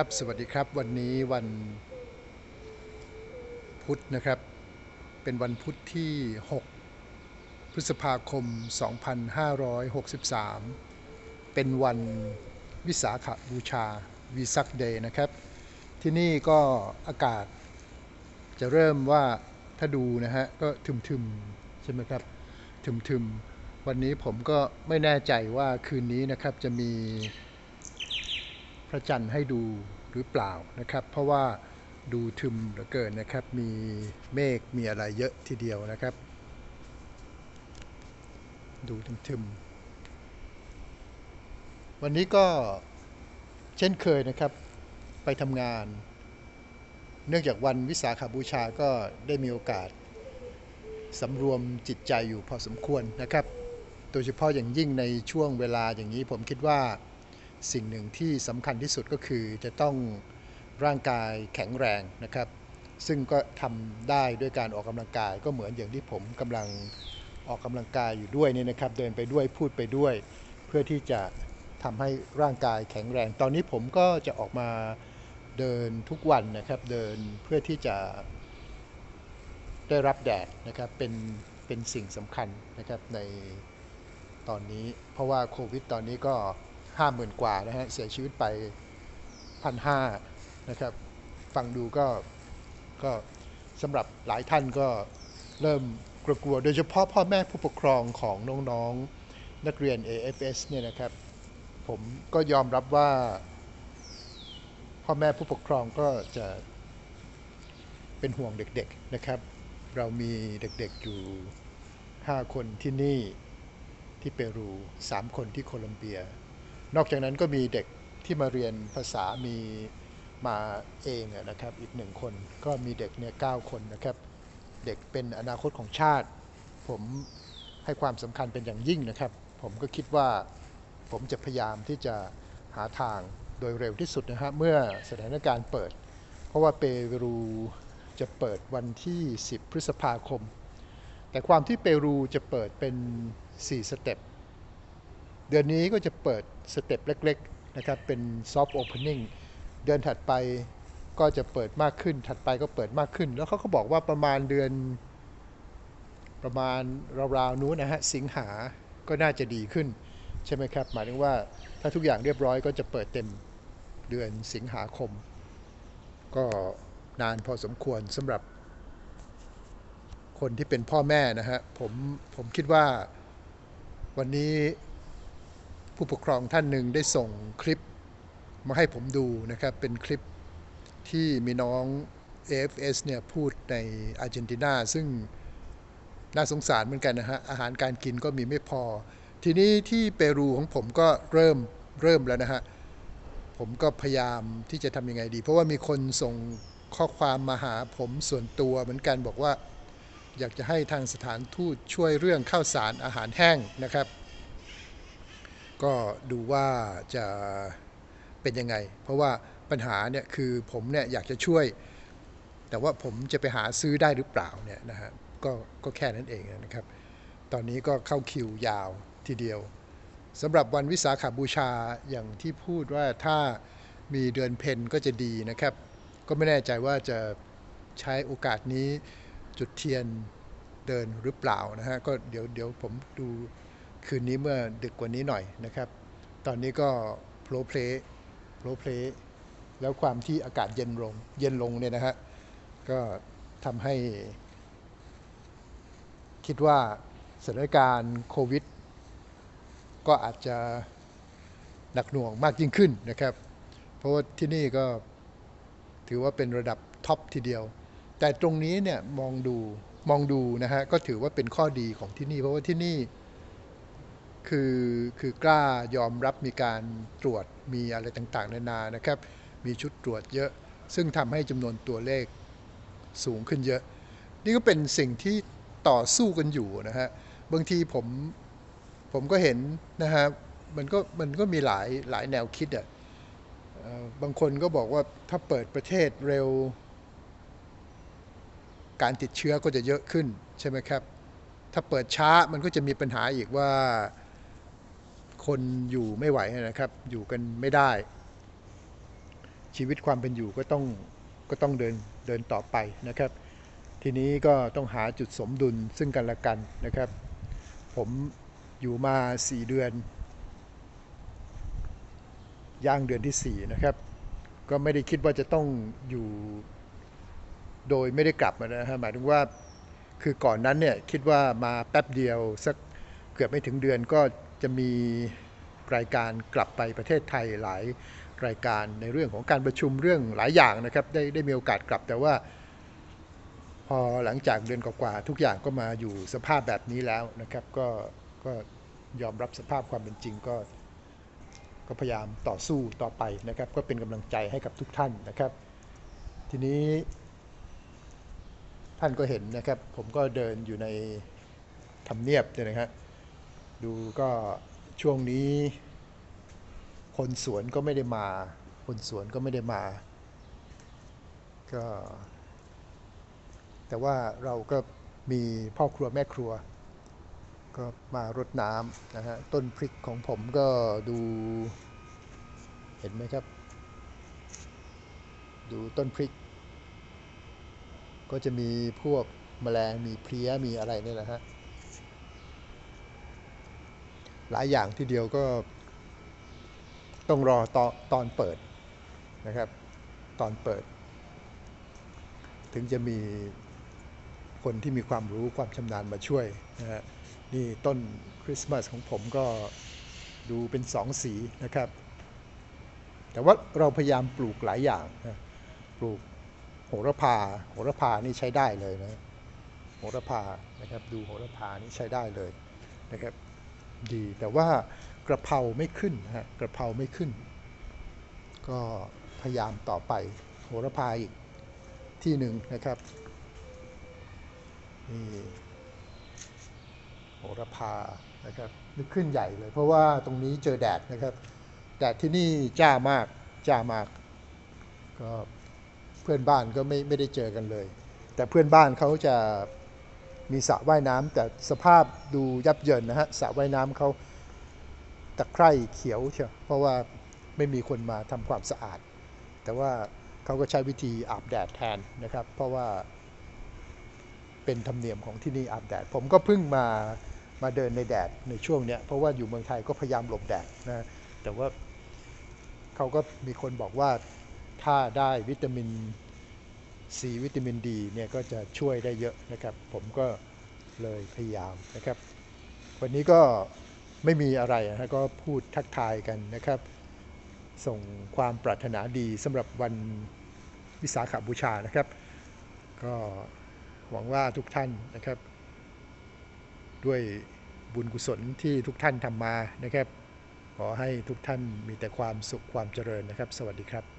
ครับ สวัสดีครับวันนี้วันพุธนะครับ เป็นวันพุธที่ 6 พฤษภาคม 2563 เป็นวันวิสาขบูชาวีซักเดย์นะครับ ที่นี่ก็อากาศจะเริ่มว่าถ้าดูนะฮะ ก็ทึมๆ ใช่ไหมครับ ทึมๆ วันนี้ผมก็ไม่แน่ใจว่าคืนนี้นะครับจะมี ระจันทร์ให้ดูหรือเปล่านะครับ เพราะว่าดูทึมเหลือเกินนะครับ มีเมฆมีอะไรเยอะทีเดียวนะครับ ดูทึมๆวันนี้ก็เช่นเคยนะครับไปทำงาน เนื่องจากวันวิสาขบูชาก็ได้มีโอกาสสำรวมจิตใจอยู่พอสมควรนะครับ โดยเฉพาะอย่างยิ่งในช่วงเวลาอย่างนี้ผมคิดว่า สิ่งหนึ่งที่สำคัญที่สุดก็คือจะต้องร่างกายแข็งแรงนะครับ ซึ่งก็ทำได้ด้วยการออกกำลังกายก็เหมือนอย่างที่ผมกำลังออกกำลังกายอยู่ด้วยนี่นะครับ เดินไปด้วยพูดไปด้วย เพื่อที่จะทำให้ร่างกายแข็งแรง ตอนนี้ผมก็จะออกมาเดินทุกวันนะครับ เดินเพื่อที่จะได้รับแดดนะครับเป็นเป็นสิ่งสำคัญนะครับในตอนนี้ เพราะว่าโควิดตอนนี้ก็ ห้าหมื่นกว่านะฮะเสียชีวิตไปพันห้านะครับ ฟังดูก็ก็สำหรับหลายท่านก็เริ่มกลัวๆโดยเฉพาะพ่อแม่ผู้ปกครองของน้องๆนักเรียน AFS เนี่ยนะครับ ผมก็ยอมรับว่า พ่อแม่ผู้ปกครองก็จะเป็นห่วงเด็กๆนะครับ เรามีเด็กๆอยู่ 5 คนที่นี่ที่เปรู 3 คนที่โคลัมเบีย นอกจากนั้นก็มีเด็กที่มาเรียนภาษามีมาเองนะครับอีกหนึ่งคนก็มีเด็กเนี่ยเคนนะครับเด็กเป็นอนาคตของชาติ ผมให้ความสำคัญเป็นอย่างยิ่งนะครับ ผมก็คิดว่าผมจะพยายามที่จะหาทางโดยเร็วที่สุดนะฮะเมื่อสถานการณ์เปิด เพราะว่าเปรูจะเปิดวันที่ 10 พฤษภาคม แต่ความที่เปรูจะเปิดเป็น 4 สเต็ป เดือนนี้ก็จะเปิดสเต็ปเล็กๆนะครับเป็นซอฟต์โอเพนนิ่งเดือนถัดไปก็จะเปิดมากขึ้น ถัดไปก็เปิดมากขึ้น แล้วเขาก็บอกว่าประมาณเดือนประมาณราวๆนู้นนะฮะสิงหาก็น่าจะดีขึ้น ใช่ไหมครับ หมายถึงว่าถ้าทุกอย่างเรียบร้อยก็จะเปิดเต็มเดือนสิงหาคม ก็นานพอสมควรสำหรับ คนที่เป็นพ่อแม่นะฮะผมผมคิดว่าวันนี้ ผู้ปกครองท่านหนึ่งได้ส่งคลิปมาให้ผมดูนะครับ เป็นคลิปที่มีน้อง AFS เนี่ยพูดในอาร์เจนตินาซึ่งน่าสงสารเหมือนกันนะฮะ อาหารการกินก็มีไม่พอ ทีนี้ที่เปรูของผมก็เริ่มเริ่มแล้วนะฮะ ผมก็พยายามที่จะทำยังไงดี เพราะว่ามีคนส่งข้อความมาหาผมส่วนตัวเหมือนกันบอกว่า อยากจะให้ทางสถานทูตช่วยเรื่องข้าวสารอาหารแห้งนะครับ ก็ดูว่าจะเป็นยังไง เพราะว่าปัญหาเนี่ยคือผมเนี่ยอยากจะช่วย แต่ว่าผมจะไปหาซื้อได้หรือเปล่าเนี่ยนะฮะก็ก็แค่นั้นเองนะครับ ตอนนี้ก็เข้าคิวยาวทีเดียวสำหรับวันวิสาขาบูชาอย่างที่พูดว่าถ้ามีเดือนเพนก็จะดีนะครับ ก็ไม่แน่ใจว่าจะใช้โอกาสนี้จุดเทียนเดินหรือเปล่านะฮะก็เดี๋ยวเดี๋ยวผมดู คืนนี้เมื่อดึกกว่านี้หน่อยนะครับ ตอนนี้ก็โพลเพลโพลเพลแล้วความที่อากาศเย็นลง เย็นลงเนี่ยนะฮะ ก็ทำให้ คิดว่าสถานการณ์โควิด ก็อาจจะหนักหน่วงมากยิ่งขึ้นนะครับ เพราะว่าที่นี่ก็ถือว่าเป็นระดับท็อปทีเดียว แต่ตรงนี้เนี่ยมองดูมองดูนะฮะก็ถือว่าเป็นข้อดีของที่นี่ เพราะว่าที่นี่ คือคือกล้ายอมรับมีการตรวจมีอะไรต่างๆ นานานะครับ มีชุดตรวจเยอะ ซึ่งทำให้จำนวนตัวเลขสูงขึ้นเยอะ นี่ก็เป็นสิ่งที่ต่อสู้กันอยู่นะฮะบางทีผมผมก็เห็นนะฮะมันก็มันก็มีหลายหลายแนวคิดอะ่ะบางคนก็บอกว่าถ้าเปิดประเทศเร็ว การติดเชื้อก็จะเยอะขึ้นใช่ไหมครับ ถ้าเปิดช้ามันก็จะมีปัญหาอีกว่า คนอยู่ไม่ไหวนะครับ อยู่กันไม่ได้ ชีวิตความเป็นอยู่ก็ต้องก็ต้องเดินเดินต่อไปนะครับ ทีนี้ก็ต้องหาจุดสมดุลซึ่งกันและกันนะครับ ผมอยู่มา 4 เดือน ย่างเดือนที่ 4 นะครับ ก็ไม่ได้คิดว่าจะต้องอยู่โดยไม่ได้กลับนะฮะหมายถึงว่าคือก่อนนั้นเนี่ยคิดว่ามาแป๊บเดียวสักเกือบไม่ถึงเดือนก็ จะมีรายการกลับไปประเทศไทยหลายรายการในเรื่องของการประชุมเรื่องหลายอย่างนะครับได้ได้มีโอกาสกลับแต่ว่า พอหลังจากเดือนกว่าๆทุกอย่างก็มาอยู่สภาพแบบนี้แล้วนะครับก็ก็ยอมรับสภาพความเป็นจริงก็ก็พยายามต่อสู้ต่อไปนะครับ ก็เป็นกำลังใจให้กับทุกท่านนะครับ ทีนี้ ท่านก็เห็นนะครับ ผมก็เดินอยู่ในทำเนียบเนี่ยนะฮะ ดูก็ช่วงนี้ คนสวนก็ไม่ได้มา คนสวนก็ไม่ได้มา ก็ แต่ว่าเราก็มีพ่อครัวแม่ครัว ก็มารดน้ำนะฮะต้นพริกของผมก็ดู เห็นไหมครับ ดูต้นพริก ก็จะมีพวกแมลงมีเพลี้ยมีอะไรเนี่ยนะฮะ หลายอย่างทีเดียวก็ต้องรอตอนตอนเปิดนะครับ ตอนเปิด ถึงจะมีคนที่มีความรู้ความชำนาญมาช่วยนะฮะนี่ต้นคริสต์มาสของผมก็ดูเป็นสองสีนะครับ แต่ว่าเราพยายามปลูกหลายอย่างนะปลูกโหระพา โหระพานี่ใช้ได้เลยนะ โหระพานะครับ ดูโหระพานี่ใช้ได้เลยนะครับ ดี แต่ว่ากระเพราไม่ขึ้นฮะกระเพราไม่ขึ้น ก็พยายามต่อไปโหระพาอีกที่หนึ่งนะครับนี่โหระพานะครับนึกขึ้นใหญ่เลย เพราะว่าตรงนี้เจอแดดนะครับแดดที่นี่จ้ามากจ้ามากก็เพื่อนบ้านก็ไม่ไม่ได้เจอกันเลย แต่เพื่อนบ้านเขาจะ มีสระว่ายน้ำแต่สภาพดูยับเยินนะฮะสระว่ายน้ำเขาตะไคร่เขียวเชียวเพราะว่าไม่มีคนมาทำความสะอาด แต่ว่าเขาก็ใช้วิธีอาบแดดแทนนะครับ เพราะว่าเป็นธรรมเนียมของที่นี่อาบแดด ผมก็เพิ่งมามาเดินในแดดในช่วงเนี้ยเพราะว่าอยู่เมืองไทยก็พยายามหลบแดดนะแต่ว่าเขาก็มีคนบอกว่าถ้าได้วิตามิน ซีวิตามินดีเนี่ยก็จะช่วยได้เยอะนะครับ ผมก็เลยพยายามนะครับ วันนี้ก็ไม่มีอะไรนะฮะก็พูดทักทายกันนะครับ ส่งความปรารถนาดีสำหรับวันวิสาขบูชานะครับ ก็หวังว่าทุกท่านนะครับ ด้วยบุญกุศลที่ทุกท่านทำมานะครับ ขอให้ทุกท่านมีแต่ความสุขความเจริญนะครับ สวัสดีครับ